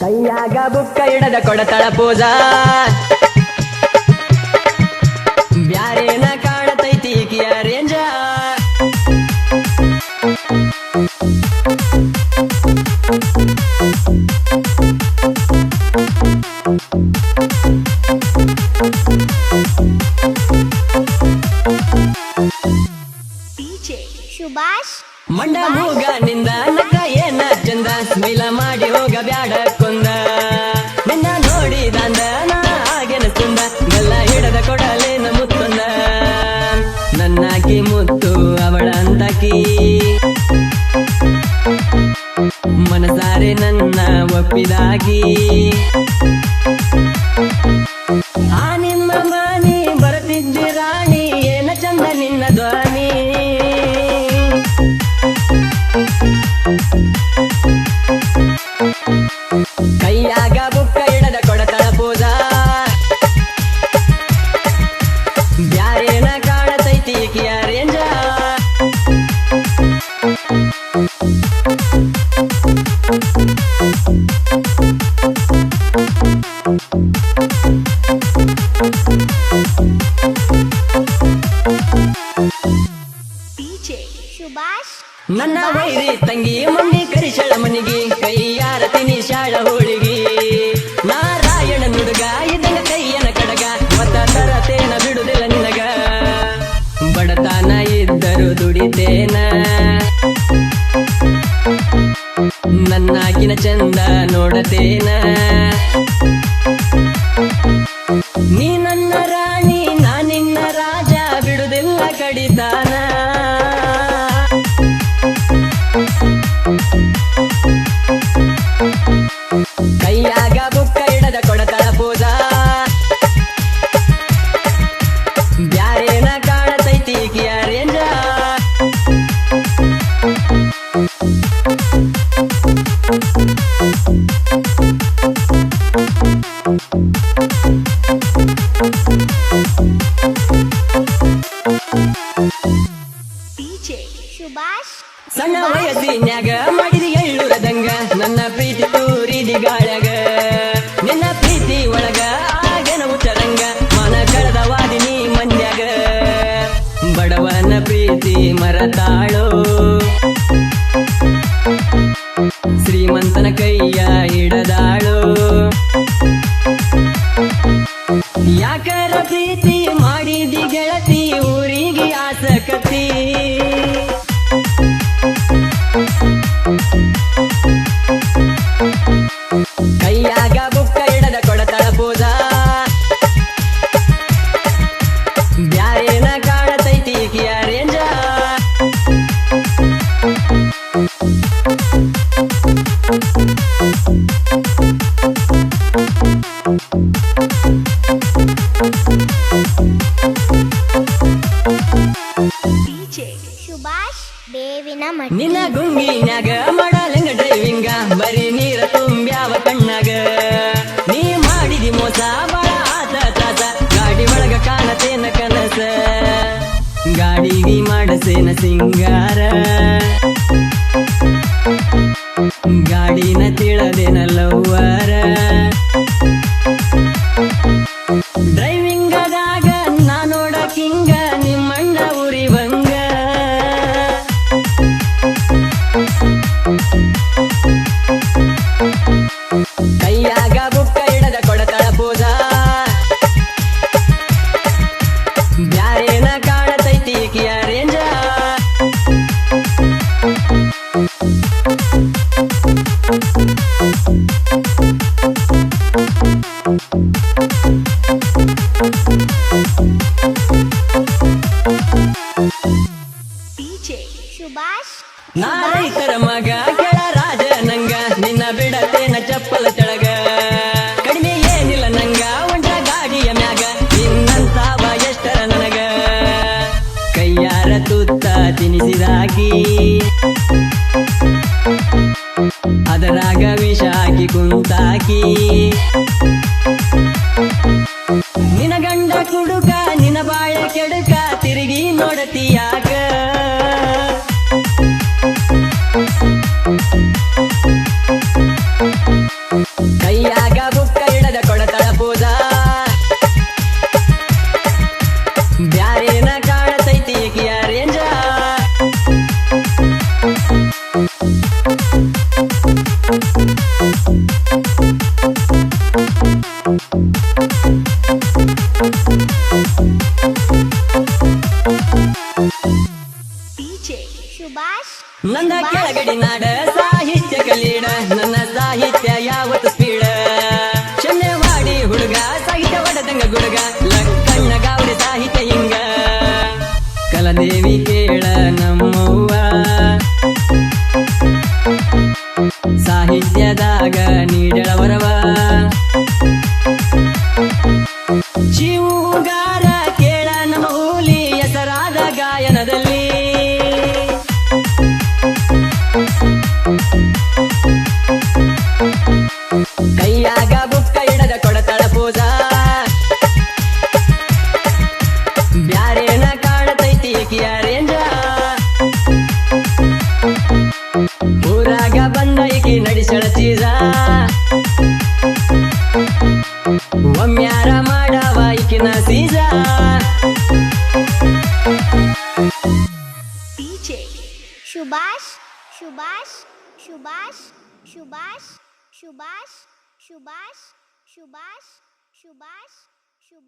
ಕೈಯಾಗ ಬುಕ್ಕ ಇಡದ ಕೊಡತಳ ಪೂಜ. ಬ್ಯಾರೇನ ಕಾಣತೈತಿ ಈಕಿಯ ರೇಂಜ. ಸುಭಾಷ್. ಮಂಡ ಹೋಗ ನಿಂದ ನಕ್ಕ ಏನ ಚಂದ ಸ್ಮಿಲ ಮಾಡಿ ಹೋಗ ಒಪ್ಪಿದಾಗಿ ನನ್ನ ವೈರಿ ತಂಗಿ ಮಣ್ಣಿ ಕರಿಶಳ ಮನಿಗೆ, ಕೈಯಾರ ತಿನಿಶಾಳ ಹೋಳಿಗೆ. ನಾರಾಯಣ ನುಡುಗ ಇದ್ದಂಗ ಕೈಯನ ಕಡಗ ತರ ತೇನ ಬಿಡುದಿಲ್ಲ ನಿನಗ. ಬಡತನ ಇದ್ದರು ದುಡಿತೇನ. ನನ್ನಾಗಿನ ಚಂದ ನೋಡತೇನ. ನೀ ನನ್ನ ರಾಣಿ, ನಾ ನಿನ್ನ ರಾಜ, ಬಿಡುದಿಲ್ಲ ಕಡಿತಾನ. ಸಣ್ಣ ವಯಸ್ಸಿನ್ಯಾಗ ಮಾಡಿದ ನನ್ನ ಪ್ರೀತಿ ತೂರಿದಿ ಗಾಳಗ ನಿನ್ನ ಪ್ರೀತಿ ಒಳಗ ಆಗನ ಉಚ್ಚರಂಗ ಮನ ಕಳೆದ ನೀ ಮಂದ್ಯಾಗ. ಬಡವನ ಪ್ರೀತಿ ಮರತಾಳೋ ಸುಭಾಷ್ ಬೇವಿನ ನಿನ್ನ ಗುಂಗಿನಾಗ ಮಾಡಲಂಗ ಡ್ರೈವಿಂಗ ಬರೀ ನಾ ರೈತರ ಮಗ, ಕೆಳ ರಾಜ ನಂಗ, ನಿನ್ನ ಬಿಡತೇನ ಚಪ್ಪಲ ತೆಳಗ ಕಡಿಮೆ ಏನಿಲ್ಲ ನಂಗ, ಒಂಟ ಗಾಡಿಯ ಮ್ಯಾಗ ನಿನ್ನಂತಾವ ಎಷ್ಟರ ನನಗ. ಕೈಯಾರ ತುತ್ತ ತಿನಿಸಿದಾಗಿ ಅದರಾಗ ವಿಷ ಹಾಕಿ ಕುಂತಾಕಿ. ನನ್ನ ಕೆಳಗಡಿ ನಾಡ ಸಾಹಿತ್ಯ ಕಲೀಡ. ನನ್ನ ಸಾಹಿತ್ಯ ಯಾವತ್ತು ಸ್ಪೀಡ. ಶನ್ಯವಾಡಿ ಹುಡುಗ ಸಾಹಿತ್ಯ ಒಡದಂಗ ಗುಡುಗ. ಲಕ್ಕಣ್ಣ ಗಾವಡಿ ಸಾಹಿತ್ಯ ಹಿಂಗ ಕಲದೇವಿ ಕೇಳ ನಮ್ಮವ್ವ. ಸಾಹಿತ್ಯದಾಗ ನೀಡಳ ವರವಾ. DJ Shubash, Shubash, Shubash, Shubash, Shubash, Shubash, Shubash, Shubash, Shubash.